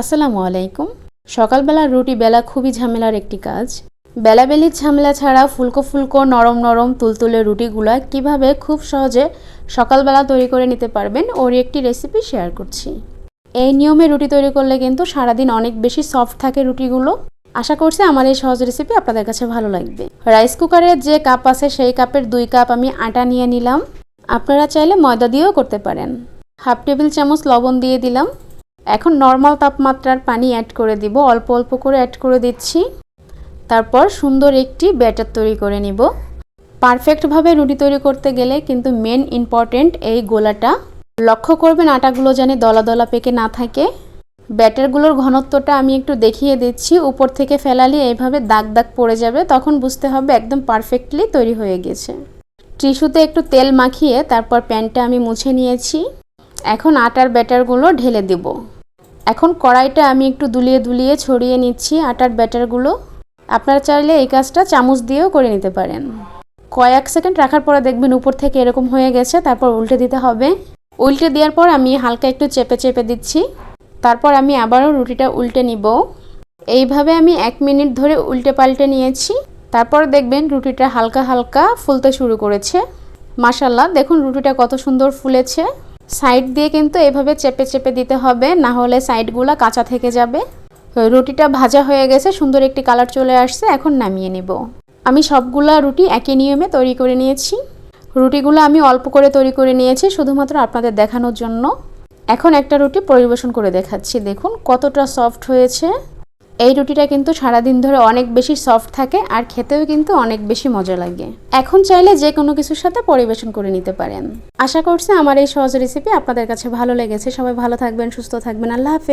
আসসালামু আলাইকুম। সকালবেলা রুটি বেলা খুবই ঝামেলার একটি কাজ। বেলাবেলির ঝামেলা ছাড়া ফুলকো ফুলকো নরম নরম তুলতুলে রুটিগুলা কীভাবে খুব সহজে সকালবেলা তৈরি করে নিতে পারবেন ওর একটি রেসিপি শেয়ার করছি। এই নিয়মে রুটি তৈরি করলে কিন্তু সারাদিন অনেক বেশি সফট থাকে রুটিগুলো। আশা করছি আমার এই সহজ রেসিপি আপনাদের কাছে ভালো লাগবে। রাইস কুকারের যে কাপ আছে সেই কাপের দুই কাপ আমি আটা নিয়ে নিলাম। আপনারা চাইলে ময়দা দিয়েও করতে পারেন। হাফ টেবিল চামচ লবণ দিয়ে দিলাম। এখন নর্মাল তাপমাত্রার পানি অ্যাড করে দিব। অল্প অল্প করে অ্যাড করে দিচ্ছি। তারপর সুন্দর একটি ব্যাটার তৈরি করে নিব। পারফেক্টভাবে রুটি তৈরি করতে গেলে কিন্তু মেন ইম্পর্টেন্ট এই গোলাটা। লক্ষ্য করবেন আটাগুলো যেন দলা দলা পেকে না থাকে। ব্যাটারগুলোর ঘনত্বটা আমি একটু দেখিয়ে দিচ্ছি। উপর থেকে ফেলালে এইভাবে দাগ দাগ পড়ে যাবে, তখন বুঝতে হবে একদম পারফেক্টলি তৈরি হয়ে গেছে। টিস্যুতে একটু তেল মাখিয়ে তারপর প্যানটা আমি মুছে নিয়েছি। এখন আটার ব্যাটারগুলো ঢেলে দেব। এখন কড়াইটা আমি একটু দুলিয়ে দুলিয়ে ছড়িয়ে নিচ্ছি আটার ব্যাটারগুলো। আপনারা চাইলে এই কাজটা চামচ দিয়েও করে নিতে পারেন। কয়েক সেকেন্ড রাখার পরে দেখবেন উপর থেকে এরকম হয়ে গেছে, তারপর উল্টে দিতে হবে। উল্টে দেওয়ার পর আমি হালকা একটু চেপে চেপে দিচ্ছি। তারপর আমি আবারও রুটিটা উল্টে নিব। এইভাবে আমি এক মিনিট ধরে উল্টে পাল্টে নিয়েছি। তারপর দেখবেন রুটিটা হালকা হালকা ফুলতে শুরু করেছে। মাসাল্লাহ দেখুন রুটিটা কত সুন্দর ফুলেছে। সাইড দিয়ে কিন্তু এভাবে চেপে চেপে দিতে হবে, না হলে সাইডগুলো কাঁচা থেকে যাবে। রুটিটা ভাজা হয়ে গেছে, সুন্দর একটি কালার চলে আসছে, এখন নামিয়ে নেব। আমি সবগুলা রুটি একই নিয়মে তৈরি করে নিয়েছি। রুটিগুলো আমি অল্প করে তৈরি করে নিয়েছি, শুধুমাত্র আপনাদের দেখানোর জন্য। এখন একটা রুটি পরিবেশন করে দেখাচ্ছি, দেখুন কতটা সফট হয়েছে। এই রুটিটা কিন্তু সারাদিন ধরে অনেক বেশি সফট থাকে আর খেতেও কিন্তু অনেক বেশি মজা লাগে। এখন চাইলে যে কোনো কিছুর সাথে পরিবেশন করে নিতে পারেন। আশা করছি আমার এই সহজ রেসিপি আপনাদের কাছে ভালো লেগেছে। সবাই ভালো থাকবেন, সুস্থ থাকবেন। আল্লাহ হাফেজ।